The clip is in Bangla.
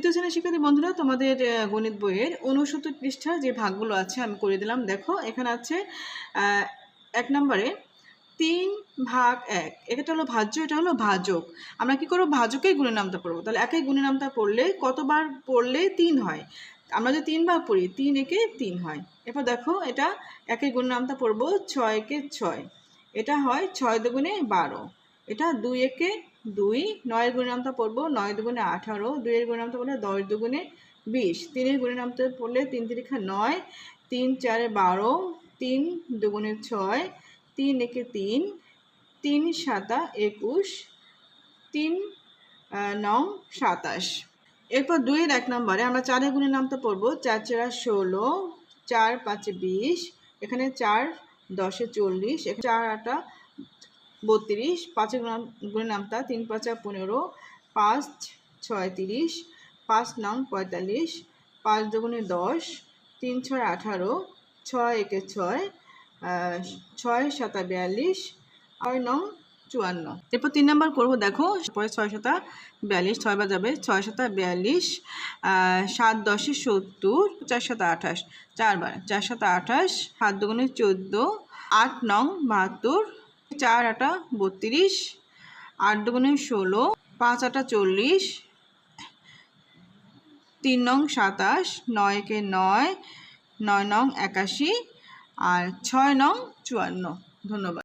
তৃতীয় শ্রেণির শিক্ষার্থী বন্ধুরা, তোমাদের গণিত বইয়ের উনসত্তর পৃষ্ঠার যে ভাগগুলো আছে আমি করে দিলাম। দেখো, এখানে আছে এক নম্বরে তিন ভাগ এক। এটা হলো ভাজ্য, এটা হলো ভাজক। আমরা কি করব? ভাজকেই গুণের নামটা পড়ব। তাহলে একই গুণের নামটা পড়লে কতবার পড়লে তিন হয়? আমরা যদি তিন ভাগ পড়ি, তিন একে তিন হয়। এরপর দেখো, এটা একই গুণের নামটা পড়ব, ছয় একে ছয়। এটা হয় ছয় দুগুণে বারো। এটা দুই একে দুই, নয়ের গুণের নামটা পড়ব, নয় দুগুণে আঠারো, দুইয়ের গুণের নামটা পড়লে দশ দুগুণে বিশ, তিনের গুণের নামটা পড়লে তিন তিরিখা নয়, তিন চারে বারো, তিন দুগুণে ছয়, তিন একে তিন তিন সাতা একুশ, তিন নং সাতাশ। এরপর দুইয়ের এক নম্বরে আমরা চারের গুণের নামটা পড়ব, চার চারা ষোলো, চার পাঁচে বিশ, এখানে চার দশে চল্লিশ চার আটা বত্রিশ পাঁচের গুণ- গুণের নামটা তিন পাঁচা পনেরো, পাঁচ ছয় তিরিশ, পাঁচ নং পঁয়তাল্লিশ, পাঁচ দুগুণে দশ, তিন ছয় আঠারো, ছয় একে ছয় ছয় সাতা বিয়াল্লিশ, ছয় নং চুয়ান্ন। এরপর তিন নম্বর করব দেখো ছয় সাতা বিয়াল্লিশ, ছয় বাজাবে, ছয় সাতা বিয়াল্লিশ সাত দশে সত্তর, চার সাতা আঠাশ, চারবার, চার সাতা আঠাশ, সাত দুগুণে চোদ্দ, আট নং বাহাত্তর চার আটা বত্রিশ, আট দুগুণে ষোলো, পাঁচ আটা চল্লিশ, তিন নং সাতাশ, নয় একে নয় নয় নং একাশি, আর ছয় নং চুয়ান্ন। ধন্যবাদ।